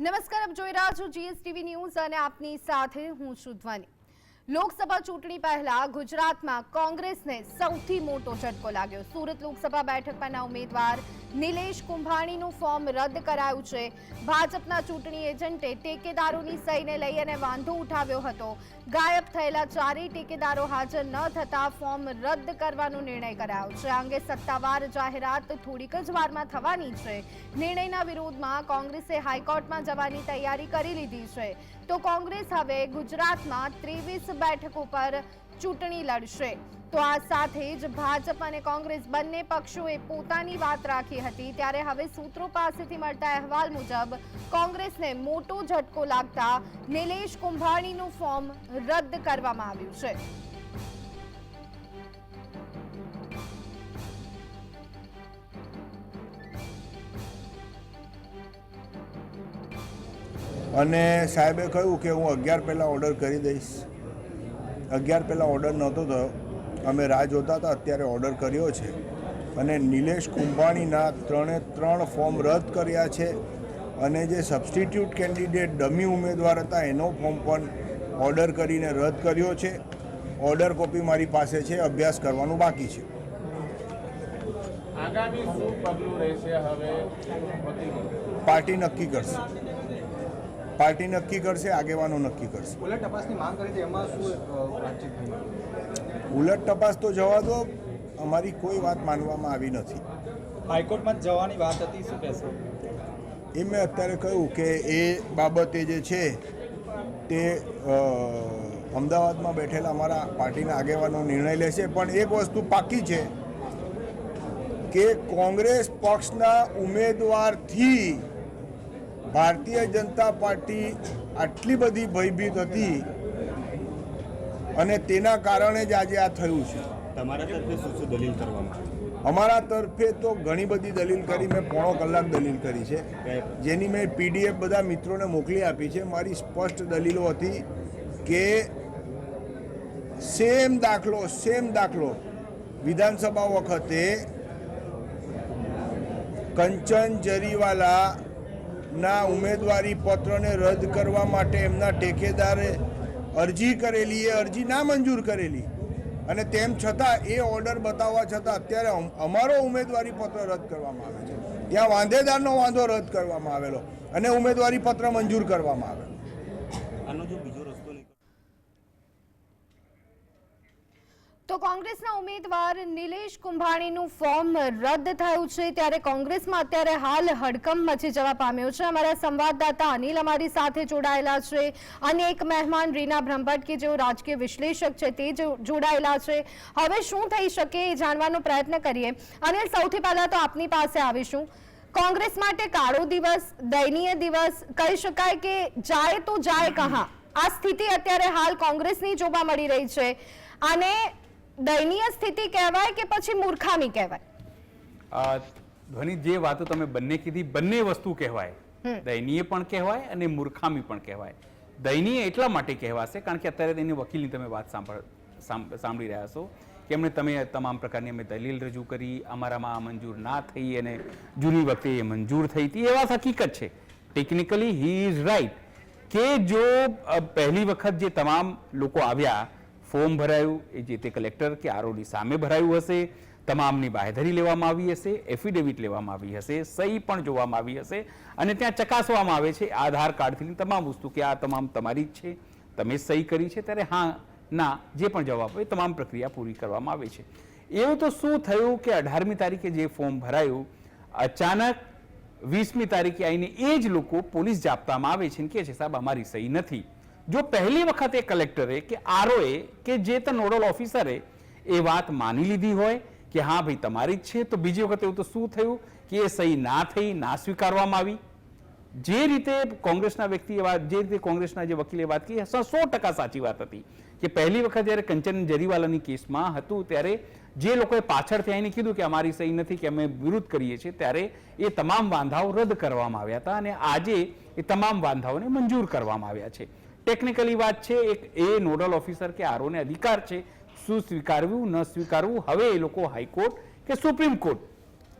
નમસ્કાર આપ જોઈ રહ્યા છો જીએસટીવી ન્યૂઝ અને આપની સાથે હું છું લોકસભા ચૂંટણી પહેલા ગુજરાતમાં કોંગ્રેસને સૌથી મોટો ઝટકો લાગ્યો. સુરત લોકસભા બેઠક પરના ઉમેદવાર નિલેશ કુંભાણીનું ફોર્મ રદ કરાયું છે. ભાજપના ચૂંટણી એજન્ટે ટેકેદારોની સહીને લઈ અને વાંધો ઉઠાવ્યો હતો. ગાયબ થયેલા ચારેય ટેકેદારો હાજર ન થતા ફોર્મ રદ કરવાનો નિર્ણય કરાયો છે. અંગે સત્તાવાર જાહેરાત થોડીક જ વારમાં થવાની છે. નિર્ણયના વિરોધમાં કોંગ્રેસે હાઈકોર્ટમાં જવાની તૈયારી કરી લીધી છે. તો કોંગ્રેસ હવે ગુજરાતમાં ત્રેવીસ બેઠકો પર ચૂંટણી લડશે. તો આ સાથે જ ભાજપ અને કોંગ્રેસ બંને પક્ષોએ પોતાની વાત રાખી હતી. ત્યારે હવે સૂત્રો પાસેથી મળતા અહેવાલ મુજબ કોંગ્રેસને મોટો ઝટકો લાગતા નિલેશ કુંભાણીનું ફોર્મ રદ કરવામાં આવ્યું છે. અને સાહેબે કહ્યું કે હું અગિયાર પહેલાં ઓર્ડર કરી દઈશ. અગિયાર પહેલાં ઓર્ડર નહોતો થયો. અમે રાહ જોતા હતા અત્યારે ઓર્ડર કર્યો છે. અને નિલેશ કુંભાણીના ત્રણે ત્રણ ફોર્મ રદ કર્યા છે. અને જે સબસ્ટિટ્યૂટ કેન્ડિડેટ ડમી ઉમેદવાર હતા એનો ફોર્મ પણ ઓર્ડર કરીને રદ કર્યો છે. ઓર્ડર કોપી મારી પાસે છે અભ્યાસ કરવાનું બાકી છે. આગામી શું પગલું રહેશે હવે પાર્ટી નક્કી કરશે. પાર્ટી નક્કી કરશે આગેવાનો નક્કી કરશે. ઉલટ તપાસની માંગ કરી હતી એમાં શું ઉલટ તપાસ તો જવા દો અમારી કોઈ વાત માનવામાં આવી નથી. હાઈકોર્ટમાં જવાની વાત હતી શું કહેશો? એ મેં અત્યારે કહ્યું કે એ બાબતે જે છે તે અમદાવાદમાં બેઠેલા અમારા પાર્ટીના આગેવાનો નિર્ણય લેશે. પણ એક વસ્તુ પાકી છે કે કોંગ્રેસ પક્ષના ઉમેદવારથી ભારતીય જનતા પાર્ટી આટલી બધી ભયભીત હતી અને તેના કારણે જ આજે આ થયું છે. તમારા તરફે શું શું દલીલ કરવામાં અમારા તરફે તો ઘણી બધી દલીલ કરી મેં પોણો કલાક દલીલ કરી છે. જેની મેં પીડીએફ બધા મિત્રોને મોકલી આપી છે. મારી સ્પષ્ટ દલીલો હતી કે સેમ દાખલો સેમ દાખલો વિધાનસભા વખતે કંચન જરીવાલા ના ઉમેદવારી પત્રને રદ કરવા માટે એમના ટેકેદારે અરજી કરેલી, એ અરજી ના મંજૂર કરેલી. અને તેમ છતાં એ ઓર્ડર બતાવવા છતાં અત્યારે અમારો ઉમેદવારી પત્ર રદ કરવામાં આવે છે. ત્યાં વાંધેદારનો વાંધો રદ કરવામાં આવેલો અને ઉમેદવારી પત્ર મંજૂર કરવામાં આવેલો આનો જો બીજો રસ્તો નીકળે તો કોંગ્રેસના ઉમેદવાર નિલેશ કુંભાણીનું ફોર્મ રદ થયું છે ત્યારે કોંગ્રેસમાં અત્યારે હાલ હડકંપ મચી જવા પામ્યો છે. અમારા સંવાદદાતા અનિલ અમારી સાથે જોડાયેલા છે. અને એક મહેમાન રીના બ્રહ્મભટ્ટ કે જેઓ રાજકીય વિશ્લેષક છે તે જોડાયેલા છે. હવે શું થઈ શકે એ જાણવાનો પ્રયત્ન કરીએ. અનિલ, સૌથી પહેલા તો આપની પાસે આવીશું. કોંગ્રેસ માટે કાળો દિવસ, દયનીય દિવસ, કહી શકાય કે જાય તો જાય, કહા. આ સ્થિતિ અત્યારે હાલ કોંગ્રેસની જોવા મળી રહી છે. અને દયનીય સ્થિતિ કહેવાય કે પછી મૂર્ખામી કહેવાય? ધ્વનિ જે વાતો તમે બંને કીધી બંને વસ્તુ કહેવાય. દયનીય પણ કહેવાય અને મૂર્ખામી પણ કહેવાય. દયનીય એટલા માટે કહેવાશે કારણ કે અત્યારે તેની વકીલની તમે વાત સાંભળ સાંભળી રહ્યા છો કે એમણે તમે તમામ પ્રકારની અમે દલીલ રજૂ કરી અમારામાં આ મંજૂર ના થઈ અને જૂની વખતે એ મંજૂર થઈ હતી એ વાત હકીકત છે. ટેકનિકલી હી ઇઝ રાઈટ કે જો પહેલી વખત જે તમામ લોકો આવ્યા ફોર્મ ભરાયું, એ જે તે કલેક્ટર કે આરઓની સામે ભરાયું હશે, તમામની બાહેધરી લેવામાં આવી હશે એફિડેવિટ લેવામાં આવી હશે, સહી પણ જોવામાં આવી હશે અને ત્યાં ચકાસવામાં આવે છે આધાર કાર્ડથી તમામ વસ્તુ કે આ તમામ તમારી જ છે, તમે સહી કરી છે ત્યારે હા, ના, જે પણ જવાબ હોય તમામ પ્રક્રિયા પૂરી કરવામાં આવે છે. એવું તો શું થયું કે અઢારમી તારીખે જે ફોર્મ ભરાયું, અચાનક વીસમી તારીખે આવીને એ જ લોકો પોલીસ જાપ્તામાં આવે છે ને કહે છે, સાહેબ, અમારી સહી નથી. જો પહેલી વખત એ કલેક્ટરે કે આરઓએ કે જે તે નોડલ ઓફિસરે એ વાત માની લીધી હોય કે હા ભાઈ તમારી જ છે તો બીજી વખત એવું તો શું થયું કે એ સહી ના થઈ ના સ્વીકારવામાં આવી જે રીતે કોંગ્રેસના વ્યક્તિએ વાત જે રીતે કોંગ્રેસના જે વકીલે વાત કરી સો ટકા સાચી વાત હતી કે પહેલી વખત જ્યારે કંચન જરીવાલાની કેસમાં હતું, ત્યારે જે લોકોએ પાછળથી આવીને કીધું કે અમારી સહી નથી, કે અમે વિરુદ્ધ કરીએ છીએ, ત્યારે એ તમામ વાંધાઓ રદ કરવામાં આવ્યા હતા અને આજે એ તમામ વાંધાઓને મંજૂર કરવામાં આવ્યા છે. ટેકનિકલી વાત છે એક એ નોડલ ઓફિસર કે આરઓને અધિકાર છે શું સ્વીકારવું ન સ્વીકારવું હવે એ લોકો હાઈકોર્ટ કે સુપ્રીમ કોર્ટ?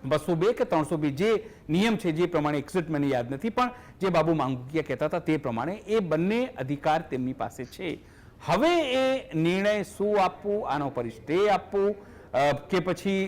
બસો બે કે ત્રણસો બે જે નિયમ છે જે પ્રમાણે એક્ઝેક્ટ મને યાદ નથી પણ જે બાબુ માંગુકિયા કહેતા હતા તે પ્રમાણે એ બંને અધિકાર તેમની પાસે છે. હવે એ નિર્ણય શું આપવું આના ઉપર સ્ટે આપવું કે પછી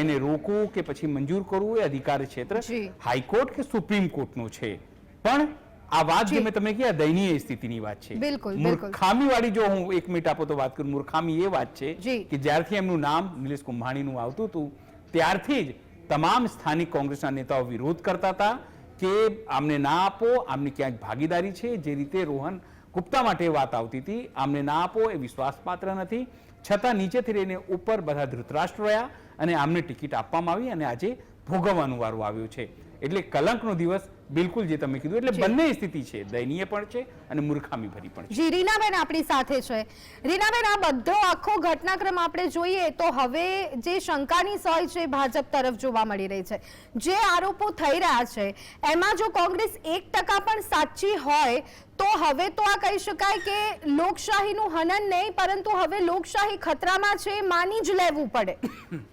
એને રોકવું કે પછી મંજૂર કરવું એ અધિકાર ક્ષેત્ર. હાઈકોર્ટ કે સુપ્રીમ કોર્ટનું છે. પણ આ વાત જે મેં તમને કહ્યા દયનીય સ્થિતિની વાત છે. બિલકુલ, મૂર્ખામી વાળી જો હું એક મિનિટ આપો તો વાત કરું મૂર્ખામી એ વાત છે કે જ્યારથી એમનું નામ નિલેશ કુંભાણીનું આવતું હતું ત્યારથી જ તમામ સ્થાનિક કોંગ્રેસના નેતાઓ વિરોધ કરતા હતા કે આમને ના આપો આમની ક્યાંક ભાગીદારી છે જે રીતે રોહન ગુપ્તા માટે વાત આવતી હતી આમને ના આપો એ વિશ્વાસપાત્ર નથી. છતાં નીચેથી રહીને ઉપર બધા ધૃતરાષ્ટ્ર રહ્યા અને આમને ટિકિટ આપવામાં આવી અને આજે ભોગવવાનું વારું આવ્યું છે. એટલે કલંકનો દિવસ બિલકુલ જે તમે કીધું એટલે. બંને સ્થિતિ છે. દયનીય પણ છે અને મૂર્ખામી ભરી પણ છે. જી રીનાબેન આપણી સાથે છે. રીનાબેન આ બધો આખો ઘટનાક્રમ આપણે જોઈએ તો હવે જે શંકાની સોય છે ભાજપ તરફ જોવા મળી રહી છે. જે આરોપો થઈ રહ્યા છે એમાં જો કોંગ્રેસ એક ટકા પણ સાચી હોય તો હવે તો આ કહી શકાય કે લોકશાહીનું હનન નહીં પરંતુ હવે લોકશાહી ખતરામાં છે એ માની જ લેવું પડે.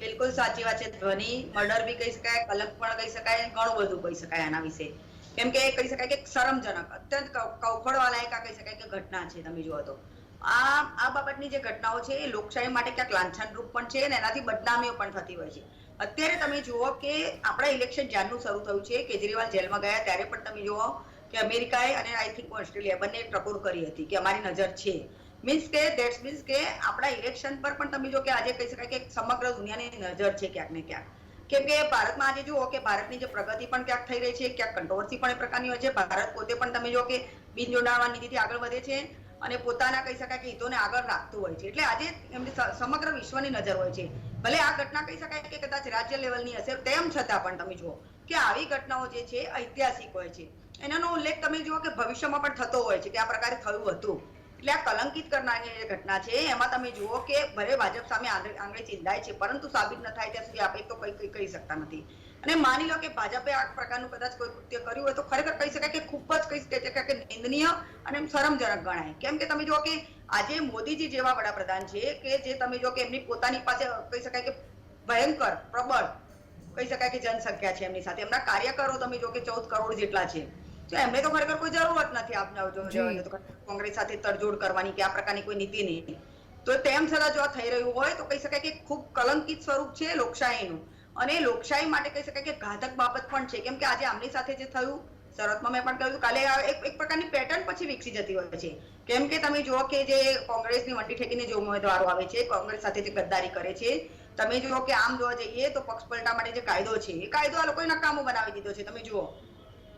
બિલકુલ સાચી વાત છે. ધ્વનિ મર્ડર બી કહી શકાય, કલંક પણ કહી શકાય ઘણું બધું કહી શકાય આના વિશે. કેમ કે કહી શકાય કે શરમજનક, અત્યંત કૌફળવા લાયક આ કહી શકાય કે ઘટના છે, તમે જુઓ તો. આ આ બાબતની જે ઘટનાઓ છે, એ લોકશાહી માટે ક્યાંક લાંછનરૂપ પણ છે, અને એનાથી બદનામીઓ પણ થતી હોય છે. અત્યારે તમે જુઓ કે આપણા ઇલેક્શન જ્યારનું શરૂ થયું છે, કેજરીવાલ જેલમાં ગયા ત્યારે પણ તમે જુઓ કે અમેરિકાએ અને આઈ થિંક ઓસ્ટ્રેલિયા બંને ટકોર કરી હતી કે અમારી નજર છે. મીન્સ કે ધેટ્સ મીન્સ કે આપણા ઇલેક્શન પર પણ તમે જો કે આજે કહી શકાય કે સમગ્ર દુનિયાની નજર છે ક્યાંક ને ક્યાંક. કેમ કે ભારતમાં આજે જુઓ કે ભારતની જે પ્રગતિ પણ ક્યાંક થઈ રહી છે, ક્યાંક કંટ્રોવર્સી પણ એ પ્રકારની હોય છે. ભારત પોતે પણ તમે જો કે બિન જોડાણવા નીતિથી આગળ વધે છે અને પોતાના કહી શકાય કે હિતોને આગળ રાખતું હોય છે. એટલે આજે એમની સમગ્ર વિશ્વની નજર હોય છે. ભલે આ ઘટના કહી શકાય કે કદાચ રાજ્ય લેવલની હશે તેમ છતાં પણ તમે જુઓ કે આવી ઘટનાઓ જે છે, ઐતિહાસિક હોય છે. એનાનો ઉલ્લેખ તમે જુઓ કે ભવિષ્યમાં પણ થતો હોય છે કે આ પ્રકારે થયું હતું. એટલે આ કલંકિત કરનારની જે ઘટના છે. એમાં તમે જુઓ કે ભલે ભાજપ સામે આંગળી ચિંધાય છે, પરંતુ સાબિત ન થાય ત્યાં સુધી આપણે તો કંઈ કંઈ કહી શકતા નથી. અને માની લો કે ભાજપે આ પ્રકારનું કદાચ કોઈ કૃત્ય કર્યું હોય તો ખરેખર કહી શકાય કે ખૂબ જ કહી શકાય કે નિંદનીય અને શરમજનક ગણાય. કેમ કે તમે જુઓ કે આજે મોદીજી જેવા વડાપ્રધાન છે કે જે તમે જો કે એમની પોતાની પાસે કહી શકાય કે ભયંકર, પ્રબળ કહી શકાય કે જનસંખ્યા છે એમની સાથે. એમના કાર્યકરો તમે જો કે ચૌદ કરોડ જેટલા છે. તો એમને તો ખરેખર કોઈ જરૂરત નથી આપને જો. કોંગ્રેસ સાથે તડજોડ કરવાની કે આ પ્રકારની કોઈ નીતિ નહીં. તો તેમ છતાં જો આ થઈ રહ્યું હોય તો કહી શકાય કે ખૂબ કલંકિત સ્વરૂપ છે લોકશાહીનું. અને લોકશાહી માટે કહી શકાય કે ઘાતક બાબત પણ છે. કેમ કે આજે આમની સાથે જે થયું શરતમાં મેં પણ કહ્યું કાલે એક એક પ્રકારની પેટર્ન પછી વિકસી જતી હોય છે. કેમ કે તમે જુઓ કે જે કોંગ્રેસની વંટી ઠેકીને જે ઉમેદવારો આવે છે કોંગ્રેસ સાથે જે ગદ્દારી કરે છે તમે જુઓ કે આમ જોવા જઈએ તો પક્ષ પલટા માટે જે કાયદો છે એ કાયદો આ લોકોએ નકામો બનાવી દીધો છે. તમે જુઓ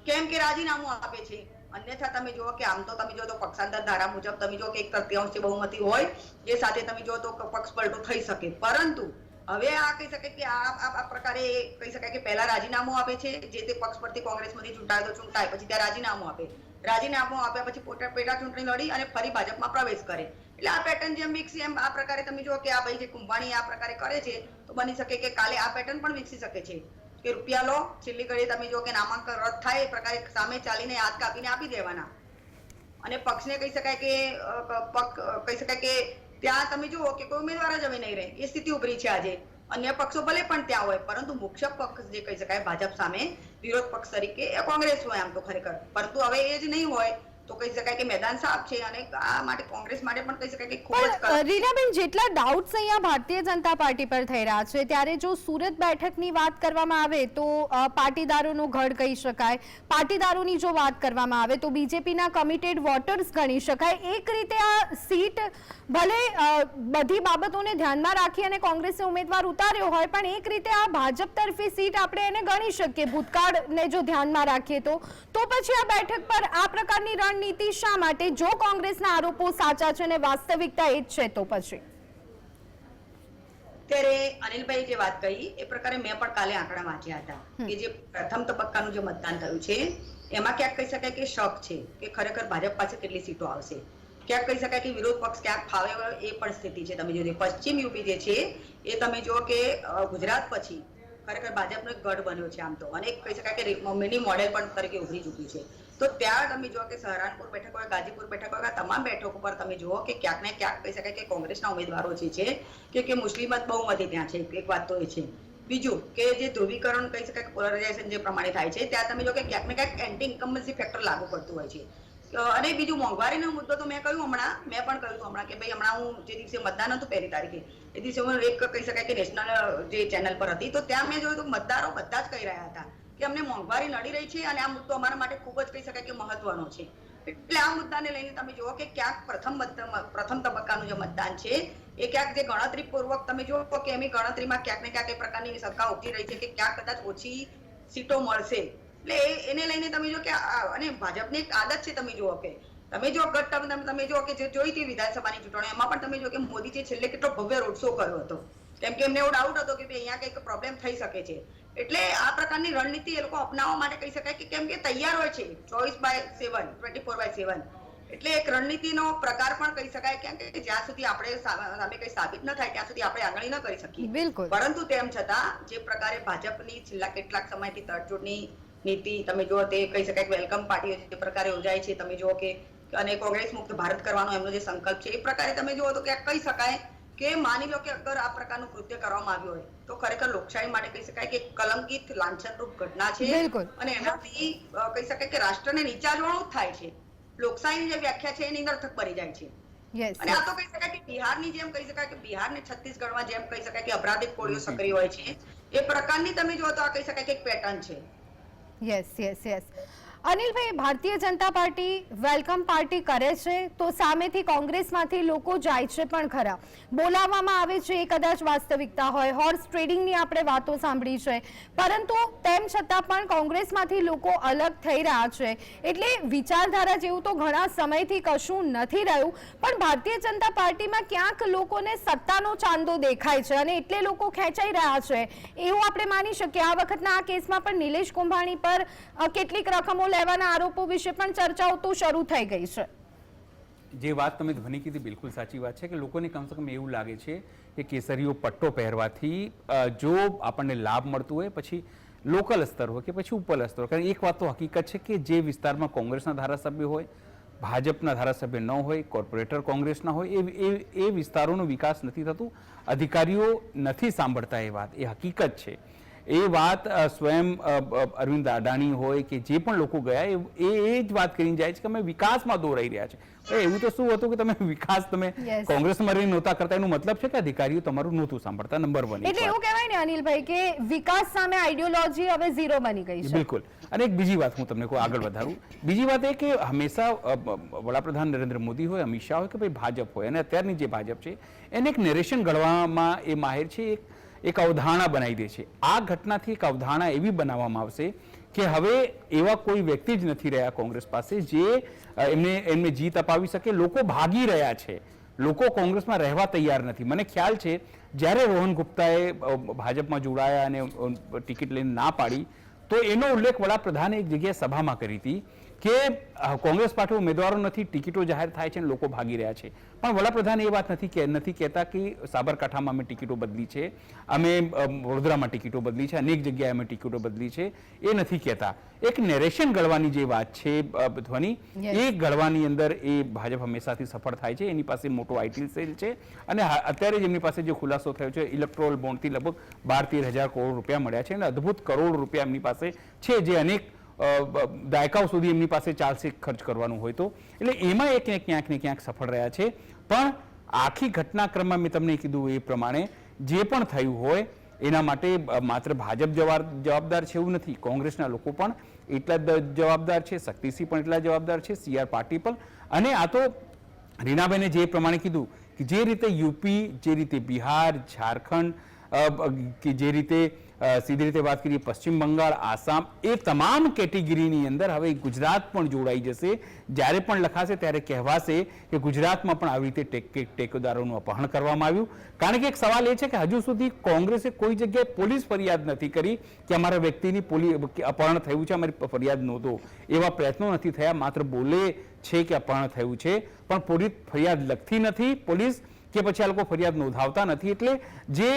કેમ કે રાજીનામું આપે છે? અન્યથા તમે જુઓ કે આમ તો તમે જો તો પક્ષાંતર ધારા મુજબ તમે જો કે એક તૃતીયાંશથી બહુમતી હોય, એ સાથે તમે જો તો પક્ષ પલટો થઈ શકે. પરંતુ હવે આ કહી શકાય કે આ આ- પ્રકારે કહી શકાય કે પહેલા રાજીનામું આપે છે, જે તે પક્ષ પરથી કોંગ્રેસમાંથી ચૂંટાય તો ચૂંટાય, પછી ત્યાં રાજીનામું આપે. રાજીનામું આપ્યા પછી પોતે પેટા ચૂંટણી લડી અને ફરી ભાજપમાં પ્રવેશ કરે. એટલે આ પેટર્ન જેમ વિકસી, એમ આ પ્રકારે તમે જુઓ કે આ ભાઈ જે કુંભાણી આ પ્રકારે કરે છે, તો બની શકે કે કાલે આ પેટર્ન પણ વિકસી શકે છે. કે રૂપિયા લો. છેલ્લી ઘડી તમે જો કે નામાંકન રદ થાય, એ પ્રકારે સામે ચાલીને હાથ કાપીને આપી દેવાના. અને પક્ષને કહી શકાય કે કહી શકાય કે ત્યાં તમે જુઓ કે કોઈ ઉમેદવાર જ હવે નહીં રહે. એ સ્થિતિ ઉભરી છે આજે. અન્ય પક્ષો ભલે પણ ત્યાં હોય, પરંતુ મુખ્ય પક્ષ જે કહી શકાય ભાજપ સામે, વિરોધ પક્ષ તરીકે કોંગ્રેસ હોય આમ તો ખરેખર. પરંતુ હવે એ જ નહીં હોય. તો કહી શકાય કે મેદાન સાફ છે અને આ માટે કોંગ્રેસ માટે પણ કહી શકાય કે ખૂબ જ રીનાબેન જેટલા ડાઉટ્સ અહીંયા ભારતીય જનતા પાર્ટી પર થઈ રહ્યા છે ત્યારે જો સુરત બેઠકની વાત કરવામાં આવે તો પાટીદારોનો ગઢ કહી શકાય. પાટીદારોની જો વાત કરવામાં આવે તો બીજેપીના કમિટેડ વોટર્સ ગણી શકાય. એક રીતે આ સીટ ભલે બધી બાબતોને ધ્યાનમાં રાખી અને કોંગ્રેસે ઉમેદવાર ઉતાર્યો હોય પણ એક રીતે આ ભાજપ તરફી સીટ આપણે એને ગણી શકીએ ભૂતકાળને જો ધ્યાનમાં રાખીએ તો. તો પછી આ બેઠક પર આ પ્રકારની રણનીતિ શા માટે? જો કોંગ્રેસના આરોપો સાચા છે અને વાસ્તવિકતા એ જ છે તો પછી? ત્યારે અનિલભાઈ જે વાત કહી એ પ્રકારે મેં પણ કાલે આંકડા વાંચ્યા હતા. કે જે પ્રથમ તબક્કાનું જે મતદાન થયું છે એમાં ક્યાંક કહી શકાય કે શક છે કે ખરેખર ભાજપ પાસે કેટલી સીટો આવશે. ક્યાંક કહી શકાય કે વિરોધ પક્ષ ક્યાંક ફાવે એ પણ સ્થિતિ છે. તમે જો પશ્ચિમ યુપી જે છે એ તમે જુઓ કે ગુજરાત પછી ખરેખર ભાજપનો એક ગઢ બન્યો છે આમ તો. અને કહી શકાય કે મિની મોડેલ પણ તરીકે ઉભરી ચૂક્યું છે. તો ત્યાં તમે જુઓ કે સહારનપુર બેઠક હોય, ગાજીપુર બેઠક હોય તમામ બેઠકો પર તમે જુઓ કે ક્યાંક ને ક્યાંક કહી શકાય કે કોંગ્રેસના ઉમેદવારો જે છે કે કે મુસ્લિમત બહુ બહુમતી ત્યાં છે, એક વાત તો એ છે. બીજું કે જે ધ્રુવીકરણ કહી શકાય પોલરાઇઝેશન જે પ્રમાણે થાય છે, ત્યાં તમે જો કે ક્યાંક ને ક્યાંક એન્ટી ઇન્કમ્બન્સી ફેક્ટર લાગુ પડતું હોય છે. અને બીજું મોંઘવારીનો મુદ્દો તો મેં કહ્યું હમણાં, મેં પણ કહ્યું હમણાં કે ભાઈ હમણાં હું જે દિવસે મતદાન હતું પહેલી તારીખે, એ દિવસે હું એક કહી શકાય કે નેશનલ જે ચેનલ પર હતી, તો ત્યાં મેં જોયું તો મતદારો બધા જ કહી રહ્યા હતા. કે અમને મોંઘવારી નડી રહી છે અને આ મુદ્દો અમારા માટે ખૂબ જ કહી શકાય કે મહત્વનો છે. એટલે આ મુદ્દાને લઈને તમે જુઓ કે ક્યાંક પ્રથમ પ્રથમ તબક્કાનું જે મતદાન છે, એ ક્યાંક જે ગણતરી પૂર્વક તમે જુઓ કે એમની ગણતરીમાં ક્યાંક ને ક્યાંક એ પ્રકારની શંકા ઉઠી રહી છે કે ક્યાંક કદાચ ઓછી સીટો મળશે. એટલે એને લઈને તમે જો કે અને ભાજપની એક આદત છે તમે જુઓ કે, તમે જો ગત તમે જો કે જે જોઈ હતી વિધાનસભાની ચૂંટણી એમાં પણ તમે જો કે મોદીજી છેલ્લે કેટલો ભવ્ય રોડ શો કર્યો હતો. કેમ કે એમને એવો ડાઉટ હતો કે અહીંયા કંઈક પ્રોબ્લેમ થઈ શકે છે. એટલે આ પ્રકારની રણનીતિ એ લોકો અપનાવવા માટે કહી શકાય કે કેમ કે તૈયાર હોય છે. ચોવીસ by seven twenty four by seven એટલે એક રણનીતિનો પ્રકાર પણ કહી શકાય કેમ કે જ્યાં સુધી આપણે સામે કંઈ સાબિત ન થાય ત્યાં સુધી આપણે આગળ ન કરી શકીએ. બિલકુલ. પરંતુ તેમ છતાં જે પ્રકારે ભાજપની છેલ્લા કેટલાક સમયથી તડજોડની નીતિ તમે જુઓ તે કહી શકાય કે વેલકમ પાર્ટી જે પ્રકારે યોજાય છે તમે જુઓ કે અને કોંગ્રેસ મુક્ત ભારત કરવાનો એમનો જે સંકલ્પ છે એ પ્રકારે તમે જુઓ તો ક્યાંક કહી શકાય કે માની લો કે અગર આ પ્રકારનું કૃત્ય કરવામાં આવ્યું હોય તો ખરેખર લોકશાહી માટે કહી શકાય કે કલંકિત લાંછનરૂપ ઘટના છે. અને એનાથી કહી શકાય કે રાષ્ટ્રને નીચાજવાનું જ થાય છે. લોકશાહીની જે વ્યાખ્યા છે એની નિરર્થક બની જાય છે. અને આ તો કહી શકાય કે બિહારની જેમ કહી શકાય કે બિહાર ને છત્તીસગઢમાં જેમ કહી શકાય કે અપરાધિક કોળીઓ સક્રિય હોય છે એ પ્રકારની તમે જો તો આ કહી શકાય કે એક પેટર્ન છે. યસ યસ યસ અનિલભાઈ, Bharatiya Janata party welcome party કરે છે, તો સામેથી કોંગ્રેસમાંથી લોકો જાય છે પણ ખરા. બોલાવવામાં આવે છે એ કદાચ વાસ્તવિકતા હોય, હોર્સ ટ્રેડિંગની આપણે વાતો સાંભળી છે. પરંતુ તેમ છતાં પણ કોંગ્રેસમાંથી લોકો અલગ થઈ રહ્યા છે. એટલે વિચારધારા જેવું તો ઘણા સમયથી કશું નથી રહ્યું, પણ ભારતીય જનતા પાર્ટીમાં ક્યાંક લોકોને સત્તાનો ચાંદો દેખાય છે અને એટલે લોકો ખેંચાઈ રહ્યા છે. એવું આપણે માની શકીએ. આ વખતના આ કેસમાં પણ નિલેશ કુંભાણી પર કેટલીક રકમો લેવાના આરોપો વિશે પણ ચર્ચાઓ તો શરૂ થઈ ગઈ છે. જે વાત તમે ધ્વનિ કીધી બિલકુલ સાચી વાત છે કે લોકોને કમસે કમ એવું લાગે છે કે કેસરીઓ પટ્ટો પહેરવાથી જો આપણને લાભ મળતું હોય, પછી લોકલ સ્તર હોય કે પછી ઉપર સ્તર હોય. કારણ એક વાત તો હકીકત છે કે જે વિસ્તારમાં કોંગ્રેસના ધારાસભ્ય હોય, ભાજપના ધારાસભ્ય ન હોય, કોર્પોરેટર કોંગ્રેસના હોય એ એ વિસ્તારોનો વિકાસ નથી થતું. અધિકારીઓ નથી સાંભળતા એ વાત. એ હકીકત છે. એ વાત સ્વયં અરવિંદ અડાણી હોય કે જે પણ લોકો ગયા એ એ જ વાત કરીને જાય છે કે અમે વિકાસમાં દોરાઈ રહ્યા છે. એવું તો શું હતું કે તમે વિકાસ તમે કોંગ્રેસમાં રહીને નહોતા કરતા એનો મતલબ છે કે અધિકારીઓ તમારું નહોતું સાંભળતા નંબર વન એટલે એવું કહેવાય ને અનિલભાઈ કે વિકાસ સામે આઈડિયોલોજી હવે ઝીરો બની ગઈ છે. બિલકુલ. અને એક બીજી વાત હું તમને કોઈ આગળ વધારું. બીજી વાત એ કે હંમેશા વડાપ્રધાન નરેન્દ્ર મોદી હોય અમિત શાહ હોય કે ભાઈ ભાજપ હોય અને અત્યારની જે ભાજપ છે એને એક નેરેશન ઘડવામાં એ માહિર છે એક એક અવધારણા બનાવી દે છે. આ ઘટનાથી એક અવધારણા એવી બનાવવામાં આવશે કે હવે એવા કોઈ વ્યક્તિ જ નથી રહ્યા કોંગ્રેસ પાસે જે એમને એમને જીત અપાવી શકે. લોકો ભાગી રહ્યા છે. લોકો કોંગ્રેસમાં રહેવા તૈયાર નથી. મને ખ્યાલ છે, જ્યારે રોહન ગુપ્તાએ ભાજપમાં જોડાયા અને ટિકિટ લઈને ના પાડી, તો એનો ઉલ્લેખ વડાપ્રધાને એક જગ્યાએ સભામાં કરી હતી કે કોંગ્રેસ પાર્ટી ઉમેદવારો નથી ટિકિટો જાહેર થાય છે અને લોકો ભાગી રહ્યા છે. પણ વડાપ્રધાન એ વાત નથી કે નથી કહેતા કે સાબરકાંઠામાં અમે ટિકિટો બદલી છે અમે વડોદરામાં ટિકિટો બદલી છે અનેક જગ્યાએ અમે ટિકિટો બદલી છે એ નથી કહેતા. એક નેરેશન ગળવાની જે વાત છે ધ્વની એ ગળવાની અંદર એ ભાજપ હંમેશાથી સફળ થાય છે એની પાસે મોટો આઈટી સેલ છે અને અત્યારે જેમની પાસે જે ખુલાસો થયો છે ઇલેક્ટ્રોલ બોન્ડથી લગભગ બાર તેર હજાર કરોડ રૂપિયા મળ્યા છે અને અદ્ભુત કરોડ રૂપિયા એમની પાસે છે જે અનેક દાયકાઓ સુધી એમની પાસે ચાલશે ખર્ચ કરવાનું હોય તો. એટલે એમાં એક ને ક્યાંક ને ક્યાંક સફળ રહ્યા છે. પણ આખી ઘટનાક્રમમાં મેં તમને કીધું એ પ્રમાણે જે પણ થયું હોય, એના માટે માત્ર ભાજપ જવાબ જવાબદાર છે એવું નથી. કોંગ્રેસના લોકો પણ એટલા જવાબદાર છે, શક્તિસિંહ પણ એટલા જવાબદાર છે, સી આર પણ. અને આ તો રીનાબેને જે પ્રમાણે કીધું કે જે રીતે યુપી જે રીતે બિહાર, ઝારખંડ કે જે રીતે સીધી રીતે વાત કરીએ, પશ્ચિમ બંગાળ, આસામ એ તમામ કેટેગરીની અંદર હવે ગુજરાત પણ જોડાઈ જશે. જ્યારે પણ લખાશે ત્યારે કહેવાશે કે ગુજરાતમાં પણ આવી રીતે ટેક- ટેકેદારોનું અપહરણ કરવામાં આવ્યું. કારણ કે એક સવાલ એ છે કે હજુ સુધી કોંગ્રેસે કોઈ જગ્યાએ પોલીસ ફરિયાદ નથી કરી કે અમારા વ્યક્તિની પોલીસ અપહરણ થયું છે, અમારી ફરિયાદ નહોતો એવા પ્રયત્નો નથી થયા, માત્ર બોલે છે કે અપહરણ થયું છે. પણ પોલીસ ફરિયાદ લખતી નથી. પોલીસ કે પછી આ લોકો ફરિયાદ નોંધાવતા નથી એટલે જે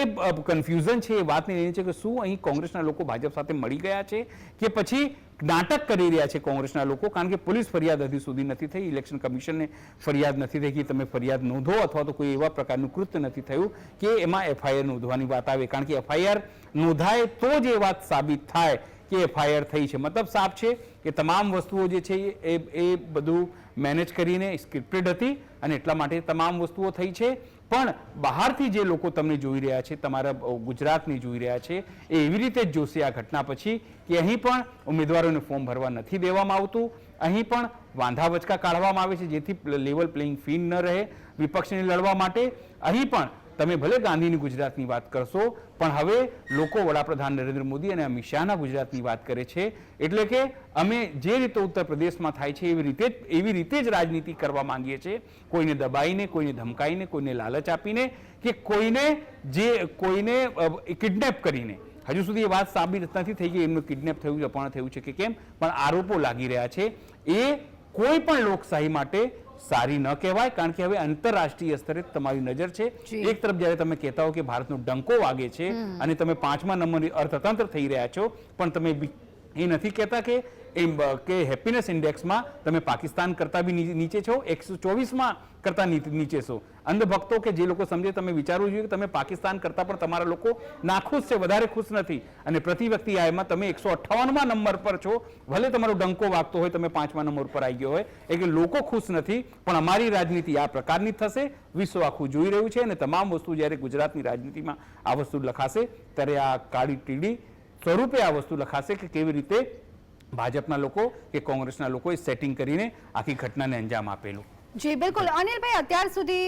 કન્ફ્યુઝન છે એ વાતની લઈને છે કે શું અહીં કોંગ્રેસના લોકો ભાજપ સાથે મળી ગયા છે કે પછી નાટક કરી રહ્યા છે કોંગ્રેસના લોકો? કારણ કે પોલીસ ફરિયાદ હજી સુધી નથી થઈ, ઇલેક્શન કમિશનને ફરિયાદ નથી થઈ કે તમે ફરિયાદ નોંધો અથવા તો કોઈ એવા પ્રકારનું કૃત્ય નથી થયું કે એમાં એફઆઈઆર નોંધવાની વાત આવે. કારણ કે એફઆઈઆર નોંધાય તો જ એ વાત સાબિત થાય કે એફઆઈઆર થઈ છે. મતલબ સાફ છે કે તમામ વસ્તુઓ જે છે એ એ બધું મેનેજ કરીને સ્ક્રિપ્ટેડ હતી. અને એટલા માટે તમામ વસ્તુઓ થઈ છે. પણ બહારથી જે લોકો તમને જોઈ રહ્યા છે, તમારા ગુજરાતની જોઈ રહ્યા છે, એ એવી રીતે જ જોશે આ ઘટના પછી કે અહીં પણ ઉમેદવારોને ફોર્મ ભરવા નથી દેવામાં આવતું. અહીં પણ વાંધા વચકા કાઢવામાં આવે છે, જેથી લેવલ પ્લેઇંગ ફીન ન રહે. વિપક્ષને લડવા માટે અહીં પણ તમે ભલે ગાંધીની ગુજરાતની વાત કરશો, પણ હવે લોકો વડાપ્રધાન નરેન્દ્ર મોદી અને અમિત શાહના ગુજરાતની વાત કરે છે. એટલે કે અમે જે રીતે ઉત્તર પ્રદેશમાં થાય છે એવી રીતે જ, એવી રીતે જ રાજનીતિ કરવા માંગીએ છીએ. કોઈને દબાઈને, કોઈને ધમકાઈને, કોઈને લાલચ આપીને કે કોઈને જે, કોઈને કિડનેપ કરીને. હજુ સુધી એ વાત સાબિત નથી થઈ ગઈ એમનું કિડનેપ થયું છે, અપહરણ થયું છે કે કેમ, પણ આરોપો લાગી રહ્યા છે. એ કોઈ પણ લોકશાહી માટે સારી ન કહેવાય કારણ કે હવે આંતરરાષ્ટ્રીય સ્તરે તમારી નજર છે. એક તરફ જ્યારે તમે કહેતા હો કે ભારતનો ડંકો વાગે છે અને તમે પાંચમા નંબરની અર્થતંત્ર થઈ રહ્યા છો પણ તમે એ નથી કહેતા કે એમ કે હેપીનેસ ઇન્ડેક્સમાં તમે પાકિસ્તાન કરતાં બી નીચે છો, એકસો ચોવીસમાં કરતા નીચે છો. અંધભક્તો કે જે લોકો સમજે, તમે વિચારવું જોઈએ કે તમે પાકિસ્તાન કરતાં પણ તમારા લોકો નાખુશ છે, વધારે ખુશ નથી. અને પ્રતિ વ્યક્તિ આયમાં તમે એકસો અઠ્ઠાવનમાં નંબર પર છો. ભલે તમારો ડંકો વાગતો હોય, તમે પાંચમા નંબર પર આવી ગયો હોય. એટલે લોકો ખુશ નથી, પણ અમારી રાજનીતિ આ પ્રકારની થશે. વિશ્વ આખું જોઈ રહ્યું છે અને તમામ વસ્તુ જ્યારે ગુજરાતની રાજનીતિમાં આ વસ્તુ લખાશે, ત્યારે આ કાળી ટીડી સ્વરૂપે આ વસ્તુ લખાશે કે કેવી રીતે ભાજપના લોકો કે કોંગ્રેસના લોકોએ સેટિંગ કરીને આખી ઘટનાને અંજામ આપેલું. જી બિલકુલ. અનિલભાઈ અત્યાર સુધી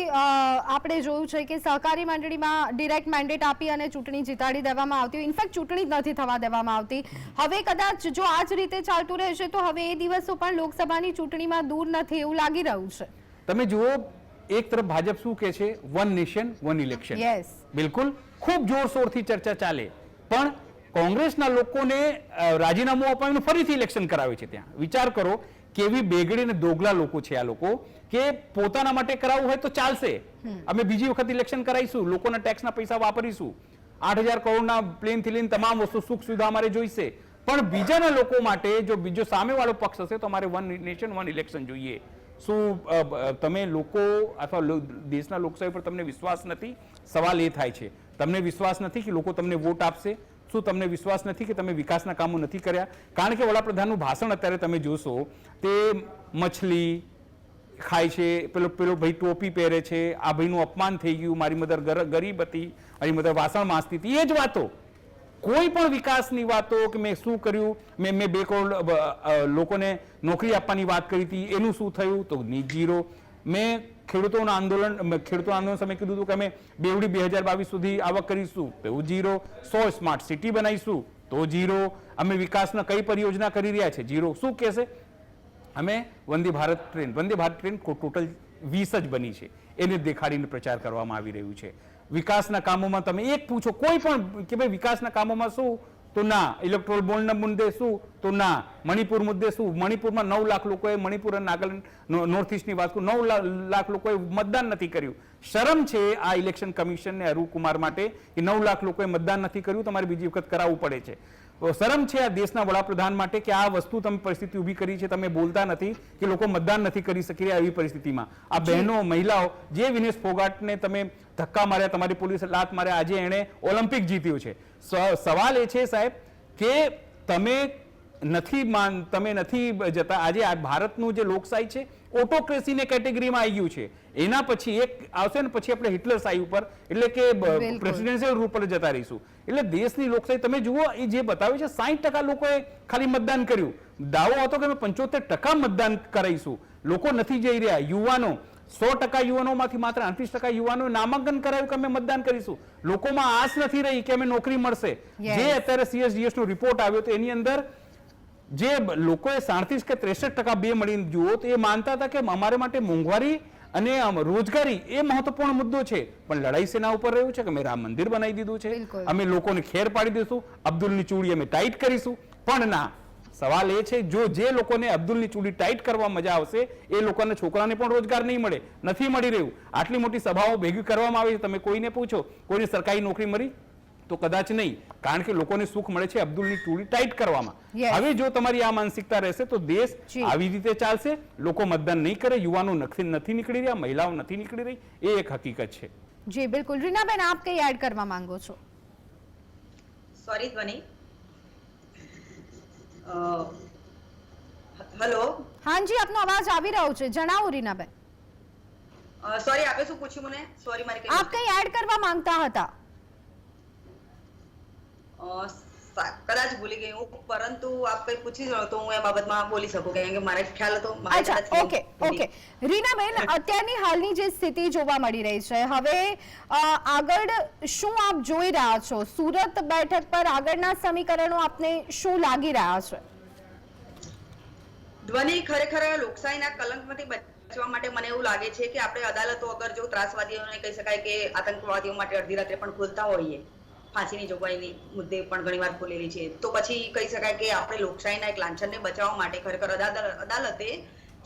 આપણે જોયું છે કે સહકારી મંડળીમાં ડિરેક્ટ મેન્ડેટ આપી અને ચૂંટણી જીતાડી દેવામાં આવતી ઇનફેક્ટ ચૂંટણી નથી થવા દેવામાં આવતી. હવે કદાચ જો આ જ રીતે ચાલતું રહેશે તો હવે એ દિવસો પણ લોકસભાની ચૂંટણીમાં દૂર નથી એવું લાગી રહ્યું છે. તમે જુઓ એક તરફ ભાજપ શું કહે છે? One nation one election yes બિલકુલ. ખૂબ જોરશોરથી ચર્ચા ચાલે. પણ કોંગ્રેસના લોકોને રાજીનામું અપાવીને ફરીથી ઇલેક્શન કરાવે છે ત્યાં. વિચાર કરો કેવી બેગડી અને દોગલા લોકો છે આ લોકો કે પોતાના માટે કરાવવું હોય તો ચાલશે. અમે બીજી વખત ઇલેક્શન કરાવીશું લોકોના ટેક્સના પૈસા વાપરીશું. આઠ હજાર કરોડના પ્લેનથી લઈને તમામ વસ્તુ સુખ સુવિધા અમારે જોઈશે. પણ બીજાના લોકો માટે જો બીજો સામેવાળો પક્ષ હશે તો અમારે વન નેશન વન ઇલેક્શન જોઈએ. શું તમે લોકો અથવા દેશના લોકશાહી પર તમને વિશ્વાસ નથી? સવાલ એ થાય છે. તમને વિશ્વાસ નથી કે લોકો તમને વોટ આપશે? શું તમને વિશ્વાસ નથી કે તમે વિકાસના કામો નથી કર્યા? કારણ કે વડાપ્રધાનનું ભાષણ અત્યારે તમે જોશો, તે મછલી ખાય છે, પેલો પેલો ભાઈ ટોપી પહેરે છે, આ ભાઈનું અપમાન થઈ ગયું, મારી મધર ગરીબ હતી, મારી મધર વાસણ માંસતી હતી, એ જ વાતો. કોઈ પણ વિકાસની વાતો કે મેં શું કર્યું, મેં મેં બે કરોડ લોકોને નોકરી આપવાની વાત કરી હતી, એનું શું થયું? તો ની જીરો મેં ખેડૂતોના આંદોલન ખેડૂતો આંદોલન સમય કીધું હતું કે અમે બેવડી બે હજાર બાવીસ સુધી આવક કરીશું, તો જીરો સો સ્માર્ટ સિટી બનાવીશું, તો જીરો અમે વિકાસના કઈ પરિયોજના કરી રહ્યા છે, જીરો. શું કહેશે? અમે Vande Bharat train, Vande Bharat train total વીસ જ બની છે, એને દેખાડીને પ્રચાર કરવામાં આવી રહ્યું છે. વિકાસના કામોમાં તમે એક પૂછો, કોઈ પણ કે ભાઈ વિકાસના કામોમાં શું તો ના ઇલેક્ટ્રોલ બોન્ડના મુદ્દે શું? તો ના મણિપુર મુદ્દે શું? મણિપુરમાં નવ લાખ લોકોએ મણિપુર અને નાગાલેન્ડ નોર્થ ઇસ્ટની વાત કરું, નવ લાખ લોકોએ મતદાન નથી કર્યું. શરમ છે આ ઇલેક્શન કમિશનને અરુણ કુમાર માટે કે નવ લાખ લોકોએ મતદાન નથી કર્યું, તમારે બીજી વખત કરાવવું પડે છે. શરમ છે આ દેશના વડાપ્રધાન માટે કે આ વસ્તુ તમે પરિસ્થિતિ ઊભી કરી છે તમે બોલતા નથી કે લોકો મતદાન નથી કરી શકી રહ્યા એવી પરિસ્થિતિમાં. આ બહેનો મહિલાઓ જે વિનેશ ફોગાટને તમે ધક્કા માર્યા તમારી પોલીસે લાત માર્યા આજે એણે ઓલિમ્પિક જીત્યું છે. સવાલ એ છે સાહેબ કે તમે નથી માન તમે નથી જતા આજે આ ભારતનું જે લોકશાહી છે ઓટોક્રેસીને કેટેગરીમાં આવી ગયું છે. એના પછી એક આવશે ને પછી આપણે હિટલર શાહી ઉપર એટલે કે પ્રેસિડેન્શિયલ રૂપ પર જતા રહીશું. એટલે દેશની લોકશાહી તમે જુઓ એ જે બતાવ્યું છે સાહીઠ ટકા લોકોએ ખાલી મતદાન કર્યું. દાવો હતો કે અમે પંચોતેર ટકા મતદાન કરાવીશું લોકો નથી જઈ રહ્યા. યુવાનો સો ટકા યુવાનોમાંથી માત્ર આઠત્રીસ ટકા યુવાનોએ નામાંકન કરાવ્યું કે અમે મતદાન કરીશું. લોકોમાં આશ નથી રહી કે અમે નોકરી મળશે. જે અત્યારે સીએસડીએસ નો રિપોર્ટ આવ્યો તો એની અંદર જે લોકોએ સાડત્રીસ કે ત્રેસઠ ટકા બે મળીને જુઓ તો એ માનતા હતા કે અમારે માટે મોંઘવારી અને રોજગારી એ મહત્વપૂર્ણ મુદ્દો છે. પણ લડાઈ સેના ઉપર રહ્યું છે કે અમે રામ મંદિર બનાવી દીધું છે. અમે લોકોને ખેર પાડી દઈશું. અબ્દુલની ચૂડી અમે ટાઈટ કરીશું. પણ ના સવાલ એ છે જો જે લોકોને અબ્દુલની ચૂડી ટાઈટ કરવા મજા આવશે એ લોકોના છોકરાને પણ રોજગાર નહીં મળે. નથી મળી રહ્યું. આટલી મોટી સભાઓ ભેગી કરવામાં આવે છે. તમે કોઈને પૂછો? કોઈને સરકારી નોકરી મળી? તો કદાચ નહીં. કારણ કે લોકોને સુખ મળે છે અબ્દુલની ચૂડી ટાઈટ કરવામાં. હવે જો તમારી આ માનસિકતા રહેશે તો દેશ. આવી રીતે ચાલશે. લોકો મતદાન નહીં કરે. યુવાનો નથી નથી નીકળી રહ્યા. મહિલાઓ નથી નીકળી રહી. એ એક હકીકત છે. જી બિલકુલ. રીનાબેન આપ કઈ એડ કરવા માંગો છો? સોરી ધ્વનિ. હેલો. હાજી આપનો અવાજ આવી રહ્યો છે. જણાવો રીનાબેન. સોરી આપે શું પૂછ્યું મને? સોરી મારી આપ કઈ એડ કરવા માંગતા હતા? કદાચ ભૂલી ગઈ હું પરંતુ આપ કઈ પૂછી શકો તો હું એ બાબતમાં બોલી શકું કારણ કે મારે ખ્યાલ હતો અચ્છા ઓકે ઓકે. રીનાબેન અત્યારની હાલની જે સ્થિતિ જોવા મળી રહી છે હવે આગળ શું આપ જોઈ રહ્યા છો? સુરત બેઠક પર આગળના સમીકરણો આપને શું લાગી રહ્યા છે? ધ્વનિ ખરેખર લોકશાહીના કલંકમાંથી બચવા માટે મને એવું લાગે છે કે આપણે અદાલતો અગર જો ત્રાસવાદીઓને કહી શકાય કે આતંકવાદીઓ માટે અડધી રાત્રે પણ ખોલતા હોઈએ ફાંસીની જોગવાઈની મુદ્દે પણ ઘણીવાર ખોલેલી છે. તો પછી કહી શકાય કે આપણે લોકશાહીના એક લાંછનને બચાવવા માટે ખરેખર અદાલતે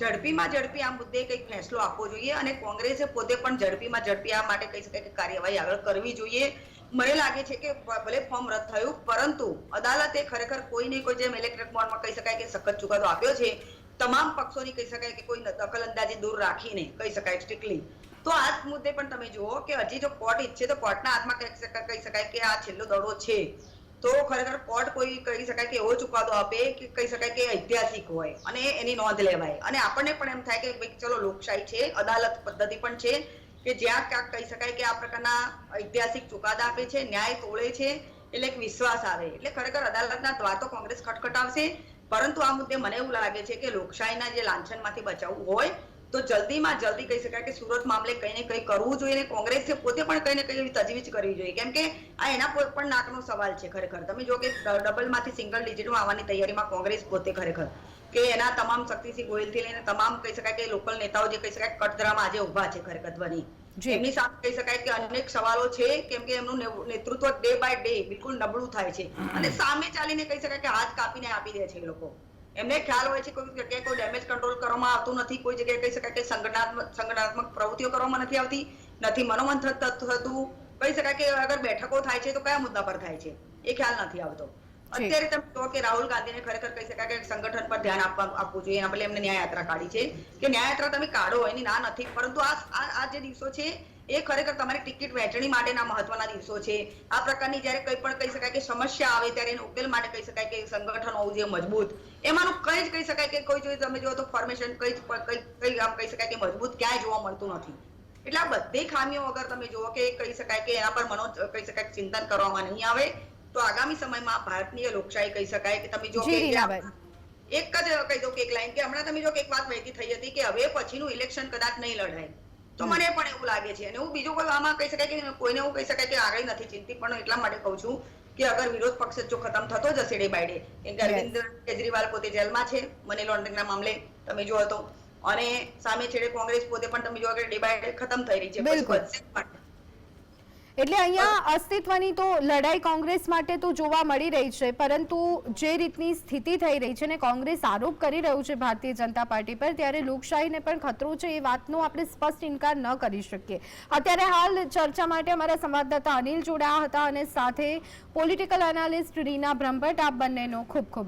ઝડપીમાં ઝડપી આ મુદ્દે કંઈક ફેસલો આપવો જોઈએ અને કોંગ્રેસે પોતે પણ ઝડપીમાં ઝડપી આ માટે કહી શકાય કે કાર્યવાહી આગળ કરવી જોઈએ. મને લાગે છે કે ભલે ફોર્મ રદ થયું, પરંતુ અદાલતે ખરેખર કોઈ ને કોઈ જેમ ઇલેક્ટ્રિક બોન્ડમાં કહી શકાય કે સખત ચુકાદો આપ્યો છે. તમામ પક્ષોની કહી શકાય કે કોઈ દખલ અંદાજી દૂર રાખીને કહી શકાય સ્ટ્રિક્ટલી તો આ મુદ્દે પણ તમે જુઓ કે હજી જો કોર્ટ ઈચ્છે તો કોર્ટના હાથમાં કહી શકાય કે આ છેલ્લો દડો છે. તો ખરેખર કોર્ટ કોઈ કહી શકાય કે એવો ચુકાદો આપે કે કહી શકાય કે ઐતિહાસિક હોય અને એની નોંધ લેવાય. અને આપણને પણ એમ થાય કે ચલો લોકશાહી છે, અદાલત પદ્ધતિ પણ છે કે જ્યાં ક્યાંક કહી શકાય કે આ પ્રકારના ઐતિહાસિક ચુકાદા આપે છે, ન્યાય તોડે છે, એટલે એક વિશ્વાસ આવે. એટલે ખરેખર અદાલતના દ્વાર તો કોંગ્રેસ ખટખટાવશે. પરંતુ આ મુદ્દે મને એવું લાગે છે કે લોકશાહીના જે લાંછનમાંથી બચાવવું હોય તો જલ્દીમાં જલ્દી કહી શકાય કે સુરત મામલે કંઈ ને કંઈ કરવું જોઈએ અને કોંગ્રેસે પોતે પણ કંઈ ને કંઈ એવી તજવીજ કરવી જોઈએ. કેમ કે આ એના પર પણ નાકનો સવાલ છે ખરેખર. તમે જો કે ડબલમાંથી સિંગલ ડિજિટમાં આવવાની તૈયારીમાં કોંગ્રેસ પોતે ખરેખર. કે એના તમામ શક્તિસિંહ ગોયલથી લઈને તમામ કહી શકાય કે લોકલ નેતાઓ જે કહી શકાય કટધરામાં આજે ઊભા છે ખરેખર ધ્વની. એમની સામે કહી શકાય કે અનેક સવાલો છે કેમ કે એમનું નેતૃત્વ ડે બાય ડે બિલકુલ નબળું થાય છે. અને સામે ચાલીને કહી શકાય કે હાથ કાપીને આપી દે છે એ લોકો. એમને ખ્યાલ હોય છે કોઈ જગ્યાએ કોઈ ડેમેજ કંટ્રોલ કરવામાં આવતું નથી કોઈ જગ્યાએ કહી શકાય કે સંગઠનાત્મક સંગઠનાત્મક પ્રવૃત્તિઓ કરવામાં નથી આવતી નથી મનોમન થત- કહી શકાય કે અગર બેઠકો થાય છે તો કયા મુદ્દા પર થાય છે? એ ખ્યાલ નથી આવતો. અત્યારે તમે કહો કે રાહુલ ગાંધીને ખરેખર કહી શકાય કે સંગઠન પર ધ્યાન આપવા આપવું જોઈએ. એના બદલે એમને ન્યાય યાત્રા કાઢી છે. કે ન્યાય યાત્રા તમે કાઢો એની ના નથી. પરંતુ આ આ જે દિવસો છે એ ખરેખર તમારી ટિકિટ વહેંચણી માટેના મહત્વના દિવસો છે. આ પ્રકારની જ્યારે કંઈ પણ કહી શકાય કે સમસ્યા આવે ત્યારે એનો ઉકેલ માટે કહી શકાય કે સંગઠન હોવું જોઈએ મજબૂત. એમાંનું કંઈ જ કહી શકાય કે કોઈ જોઈ તમે જુઓ તો ફોર્મેશન કઈ કઈ આમ કહી શકાય કે મજબૂત ક્યાંય જોવા મળતું નથી. એટલે આ બધી ખામીઓ વગર તમે જુઓ કે કહી શકાય કે એના પર મનો કહી શકાય ચિંતન કરવામાં નહીં આવે. તો આગામી સમયમાં ભારતીય લોકશાહી કહી શકાય કે તમે જો કે એક જ કહી દઉં કે એક લાઈન કે હમણાં તમે જો કે એક વાત વહેતી થઈ હતી કે હવે પછીનું ઇલેક્શન કદાચ નહીં લડાય. તો મને પણ એવું લાગે છે. અને હું બીજું કોઈ આમાં કહી શકાય કે કોઈને એવું કહી શકાય કે આગળ નથી ચિંતિત પણ એટલા માટે કહું છું કે અગર વિરોધ પક્ષ જો ખતમ થતો જશે ડે બાય ડે કેમ કે અરવિંદ કેજરીવાલ પોતે જેલમાં છે મની લોન્ડરિંગના મામલે તમે જો તો. અને સામે છેડે કોંગ્રેસ પોતે પણ તમે જો કે ડે બાય ડે ખતમ થઈ રહી છે. બિલકુલ. એટલે અહીંયા અસ્તિત્વની તો લડાઈ કોંગ્રેસ માટે તો જોવા મળી રહી છે, પરંતુ જે રીતની સ્થિતિ થઈ રહી છે ને કોંગ્રેસ આરોપ કરી રહ્યું છે ભારતીય જનતા પાર્ટી પર, ત્યારે લોકશાહીને પણ ખતરો છે એ વાતનો આપણે સ્પષ્ટ ઇનકાર ન કરી શકીએ. અત્યારે હાલ ચર્ચા માટે અમારા સંવાદદાતા અનિલ જોડાયા હતા અને સાથે પોલિટિકલ એનાલિસ્ટ રીના બ્રહ્મભટ્ટ, આપ બંનેનો ખૂબ ખૂબ